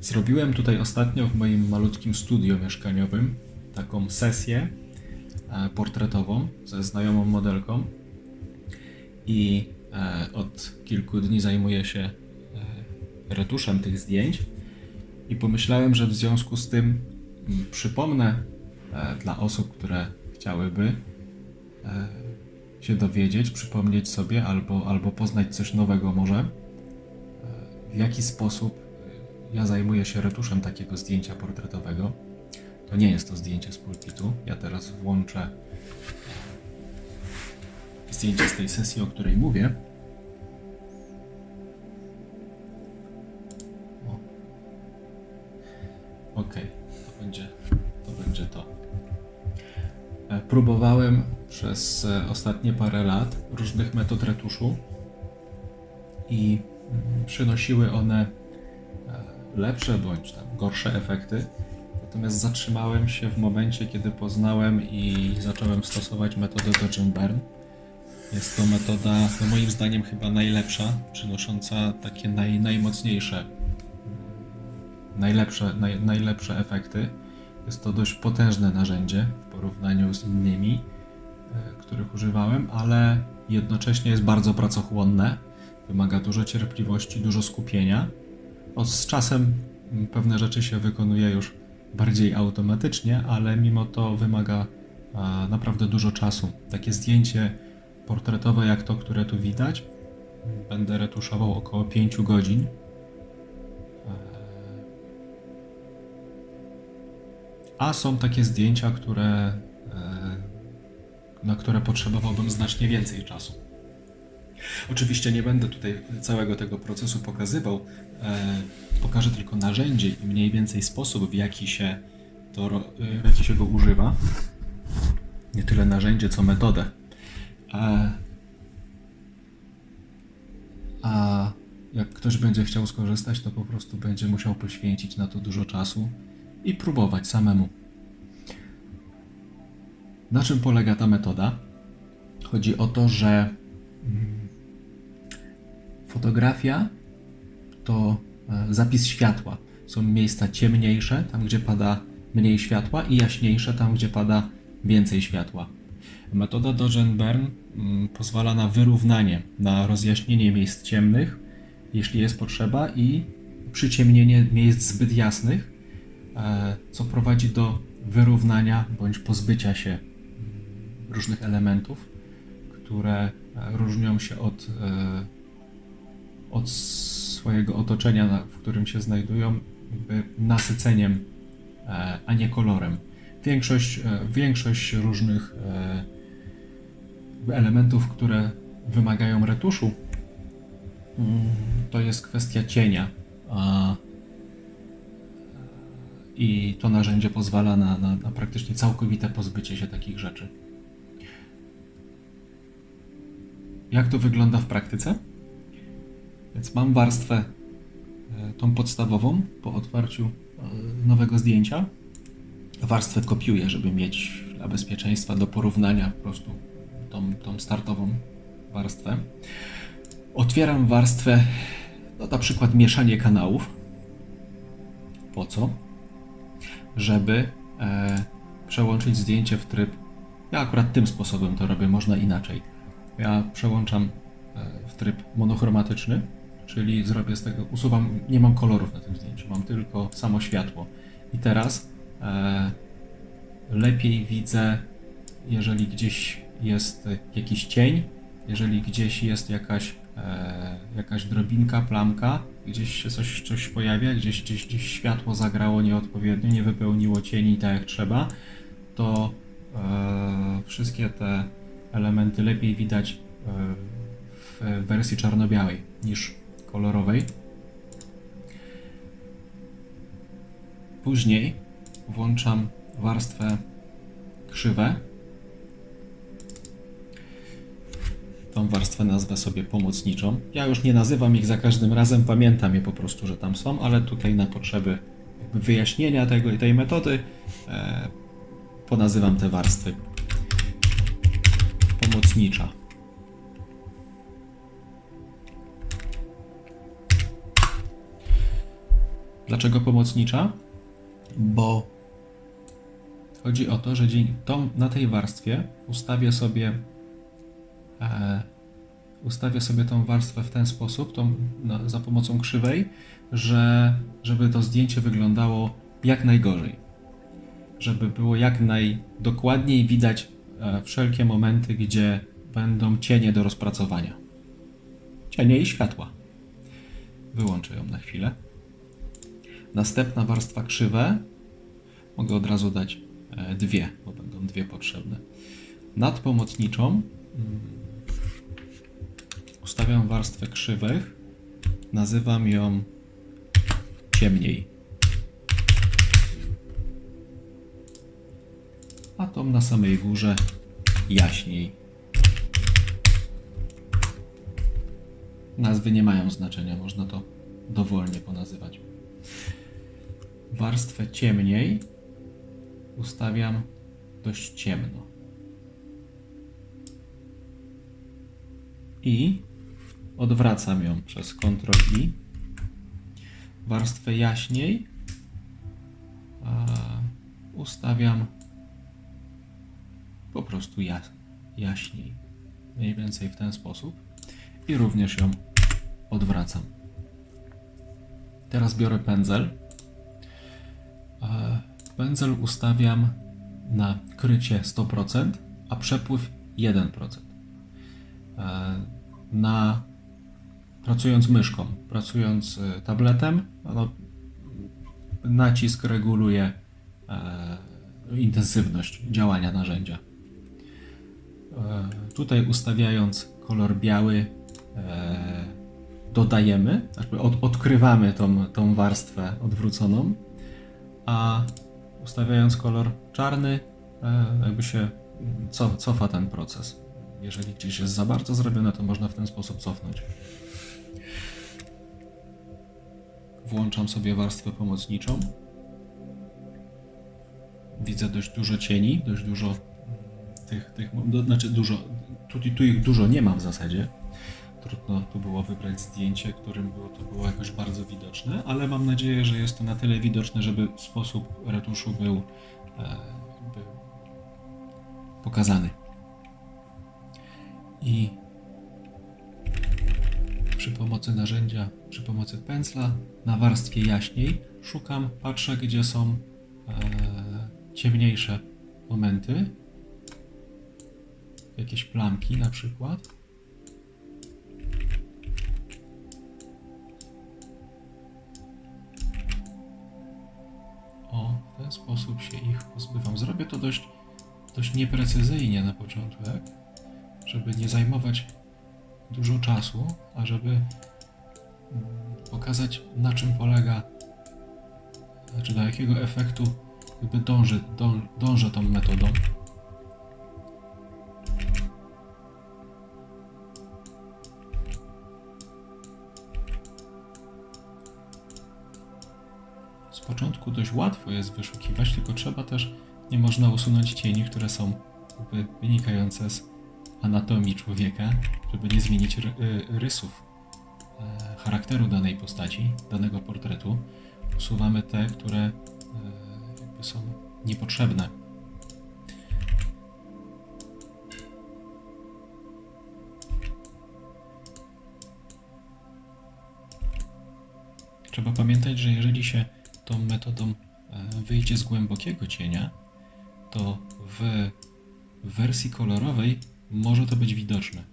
Zrobiłem tutaj ostatnio w moim malutkim studio mieszkaniowym taką sesję e, portretową ze znajomą modelką i e, od kilku dni zajmuję się e, retuszem tych zdjęć i pomyślałem, że w związku z tym mm, przypomnę dla osób, które chciałyby się dowiedzieć, przypomnieć sobie albo, albo poznać coś nowego może, w jaki sposób ja zajmuję się retuszem takiego zdjęcia portretowego. To nie jest to zdjęcie z pulpitu. Ja teraz włączę zdjęcie z tej sesji, o której mówię. O. Okej, to będzie to. Będzie to. E, Próbowałem przez e, ostatnie parę lat różnych metod retuszu i mm, przynosiły one lepsze bądź tam gorsze efekty. Natomiast zatrzymałem się w momencie, kiedy poznałem i zacząłem stosować metodę Dodge and Burn. Jest to metoda, no moim zdaniem, chyba najlepsza, przynosząca takie naj, najmocniejsze, najlepsze, naj, najlepsze efekty. Jest to dość potężne narzędzie w porównaniu z innymi, e, których używałem, ale jednocześnie jest bardzo pracochłonne. Wymaga dużo cierpliwości, dużo skupienia. Z czasem pewne rzeczy się wykonuje już bardziej automatycznie, ale mimo to wymaga naprawdę dużo czasu. Takie zdjęcie portretowe jak to, które tu widać, będę retuszował około 5 godzin. A są takie zdjęcia, które, e, na które potrzebowałbym znacznie więcej czasu. Oczywiście nie będę tutaj całego tego procesu pokazywał. E, pokażę tylko narzędzie i mniej więcej sposób, w jaki się, to, e, w jaki się go używa. Nie tyle narzędzie, co metodę. E, a jak ktoś będzie chciał skorzystać, to po prostu będzie musiał poświęcić na to dużo czasu i próbować samemu. Na czym polega ta metoda? Chodzi o to, że fotografia to e, zapis światła. Są miejsca ciemniejsze, tam gdzie pada mniej światła, i jaśniejsze, tam gdzie pada więcej światła. Metoda Burn mm, pozwala na wyrównanie, na rozjaśnienie miejsc ciemnych, jeśli jest potrzeba, i przyciemnienie miejsc zbyt jasnych, e, co prowadzi do wyrównania bądź pozbycia się różnych elementów, które różnią się od, e, od swojego otoczenia, w którym się znajdują, nasyceniem, e, a nie kolorem. Większość, e, większość różnych e, elementów, które wymagają retuszu, mm, to jest kwestia cienia. I to narzędzie pozwala na, na, na praktycznie całkowite pozbycie się takich rzeczy. Jak to wygląda w praktyce? Więc mam warstwę e, tą podstawową po otwarciu e, nowego zdjęcia. Warstwę kopiuję, żeby mieć dla bezpieczeństwa do porównania po prostu tą, tą startową warstwę. Otwieram warstwę, no na przykład mieszanie kanałów. Po co? Żeby e, przełączyć zdjęcie w tryb. Ja akurat tym sposobem to robię, można inaczej. Ja przełączam e, w tryb monochromatyczny, czyli zrobię z tego, usuwam, nie mam kolorów na tym zdjęciu, mam tylko samo światło. I teraz e, lepiej widzę, jeżeli gdzieś jest jakiś cień, jeżeli gdzieś jest jakaś, e, jakaś drobinka, plamka, gdzieś się coś, coś pojawia, gdzieś, gdzieś, gdzieś światło zagrało nieodpowiednio, nie wypełniło cieni tak jak trzeba, to e, wszystkie te elementy lepiej widać e, w wersji czarno-białej niż kolorowej. Później włączam warstwę krzywe. Tą warstwę nazwę sobie pomocniczą. Ja już nie nazywam ich za każdym razem, pamiętam je po prostu, że tam są, ale tutaj na potrzeby wyjaśnienia tego i tej metody e, ponazywam te warstwy pomocnicza. Dlaczego pomocnicza? Bo chodzi o to, że dzień, tą, na tej warstwie ustawię sobie e, ustawię sobie tą warstwę w ten sposób, tą, na, za pomocą krzywej, że żeby to zdjęcie wyglądało jak najgorzej. Żeby było jak najdokładniej widać e, wszelkie momenty, gdzie będą cienie do rozpracowania. Cienie i światła. Wyłączę ją na chwilę. Następna warstwa krzywe. Mogę od razu dać e, dwie, bo będą dwie potrzebne. Nad pomocniczą mm, ustawiam warstwę krzywych. Nazywam ją ciemniej. A tą na samej górze jaśniej. Nazwy nie mają znaczenia, można to dowolnie ponazywać. Warstwę ciemniej ustawiam dość ciemno. I odwracam ją przez Ctrl I. Warstwę jaśniej ustawiam po prostu jaśniej. Mniej więcej w ten sposób. I również ją odwracam. Teraz biorę pędzel. Pędzel ustawiam na krycie 100%, a przepływ 1%. E, Na pracując myszką, pracując e, tabletem, no, nacisk reguluje e, intensywność działania narzędzia. Tutaj ustawiając kolor biały dodajemy, jakby od, odkrywamy tą, tą warstwę odwróconą, a ustawiając kolor czarny e, jakby się co, cofa ten proces. Jeżeli gdzieś jest za bardzo zrobione, to można w ten sposób cofnąć. Włączam sobie warstwę pomocniczą. Widzę dość dużo cieni, dość dużo tych, tych znaczy dużo, tu, tu ich dużo nie ma w zasadzie. Trudno tu było wybrać zdjęcie, którym było, to było jakoś bardzo widoczne, ale mam nadzieję, że jest to na tyle widoczne, żeby sposób retuszu był, e, pokazany. I przy pomocy narzędzia, przy pomocy pędzla na warstwie jaśniej szukam, patrzę, gdzie są e, ciemniejsze momenty, jakieś plamki na przykład. Ten sposób się ich pozbywam. Zrobię to dość, dość nieprecyzyjnie na początek, żeby nie zajmować dużo czasu, a żeby mm, pokazać na czym polega, znaczy do jakiego efektu jakby dąży, dąż, dążę tą metodą. Początku dość łatwo jest wyszukiwać, tylko trzeba też, nie można usunąć cieni, które są wynikające z anatomii człowieka, żeby nie zmienić y, rysów e, charakteru danej postaci, danego portretu. Usuwamy te, które e, są niepotrzebne. Trzeba pamiętać, że jeżeli się tą metodą e, wyjdzie z głębokiego cienia, to w wersji kolorowej może to być widoczne.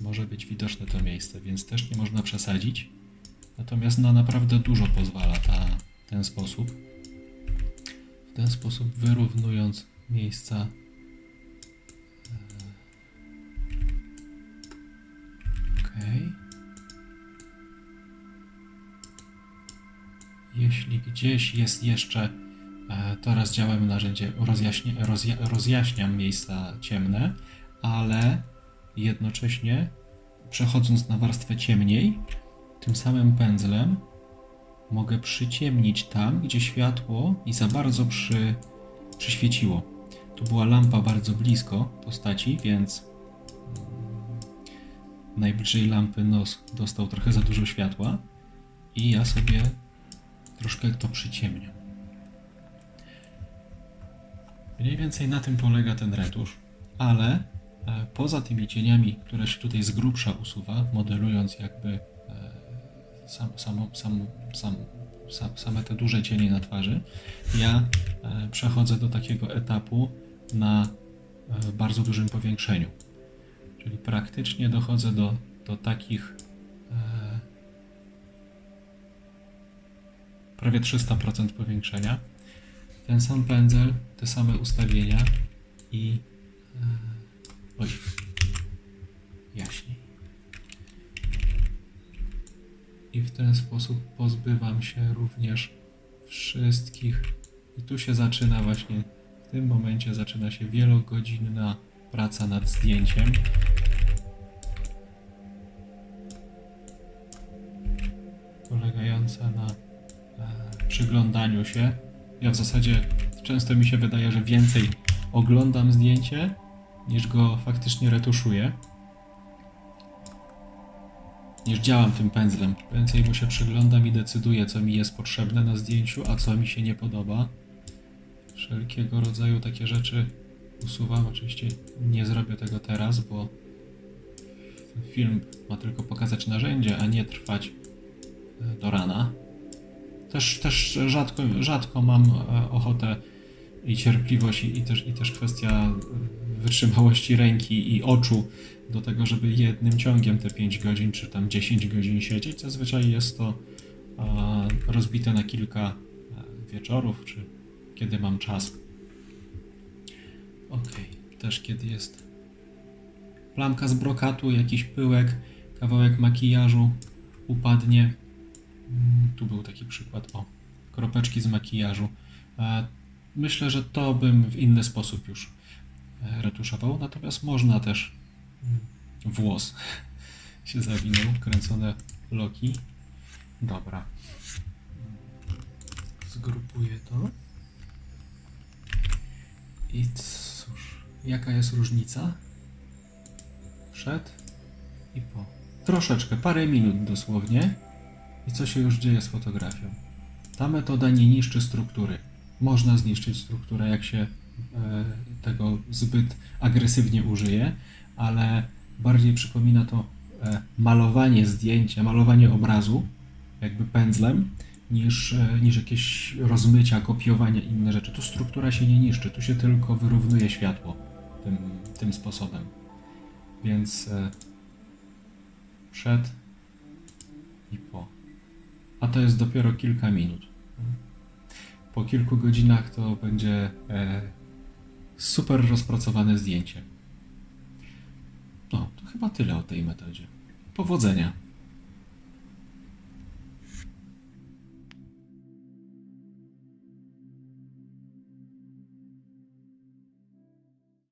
Może być widoczne to miejsce, więc też nie można przesadzić. Natomiast na naprawdę dużo pozwala ta, ten sposób. W ten sposób wyrównując miejsca. Ok. Jeśli gdzieś jest jeszcze E, to rozdziałem narzędzie rozjaśnie, rozja, rozjaśniam miejsca ciemne, ale jednocześnie przechodząc na warstwę ciemniej, tym samym pędzlem mogę przyciemnić tam, gdzie światło i za bardzo przy, przyświeciło. Tu była lampa bardzo blisko postaci, więc mm, najbliżej lampy nos dostał trochę za dużo światła i ja sobie troszkę to przyciemniam. Mniej więcej na tym polega ten retusz, ale e, poza tymi cieniami, które się tutaj z grubsza usuwa, modelując jakby e, sam, samo, sam, sam, sam, same te duże cienie na twarzy, ja e, przechodzę do takiego etapu na bardzo dużym powiększeniu. Czyli praktycznie dochodzę do, do takich prawie 300% powiększenia. Ten sam pędzel, te same ustawienia i e, oj, jaśniej. I w ten sposób pozbywam się również wszystkich. I tu się zaczyna właśnie, w tym momencie zaczyna się wielogodzinna praca nad zdjęciem. Polegająca na przyglądaniu się. Ja w zasadzie często mi się wydaje, że więcej oglądam zdjęcie niż go faktycznie retuszuję. Niż działam tym pędzlem. Więcej mu się przyglądam i decyduję, co mi jest potrzebne na zdjęciu, a co mi się nie podoba. Wszelkiego rodzaju takie rzeczy usuwam. Oczywiście nie zrobię tego teraz, bo film ma tylko pokazać narzędzie, a nie trwać e, do rana. Też, też rzadko, rzadko mam e, ochotę i cierpliwość i, i, też, i też kwestia e, wytrzymałości ręki i oczu do tego, żeby jednym ciągiem te 5 godzin czy tam 10 godzin siedzieć. Zazwyczaj jest to e, rozbite na kilka wieczorów, czy kiedy mam czas. Ok, też kiedy jest plamka z brokatu, jakiś pyłek, kawałek makijażu upadnie. Tu był taki przykład, o, kropeczki z makijażu. E, Myślę, że to bym w inny sposób już e, retuszował, natomiast można też włos się zawinął, kręcone loki. Dobra. Zgrupuję to. I cóż, jaka jest różnica? Przed i po. Troszeczkę, parę minut dosłownie. I co się już dzieje z fotografią? Ta metoda nie niszczy struktury. Można zniszczyć strukturę, jak się e, tego zbyt agresywnie użyje, ale bardziej przypomina to e, malowanie zdjęcia, malowanie obrazu, jakby pędzlem, niż, e, niż jakieś rozmycia, kopiowania inne rzeczy. Tu struktura się nie niszczy, tu się tylko wyrównuje światło tym, tym sposobem. Więc przed i po. A to jest dopiero kilka minut. Po kilku godzinach to będzie e, super rozpracowane zdjęcie. No, to chyba tyle o tej metodzie. Powodzenia.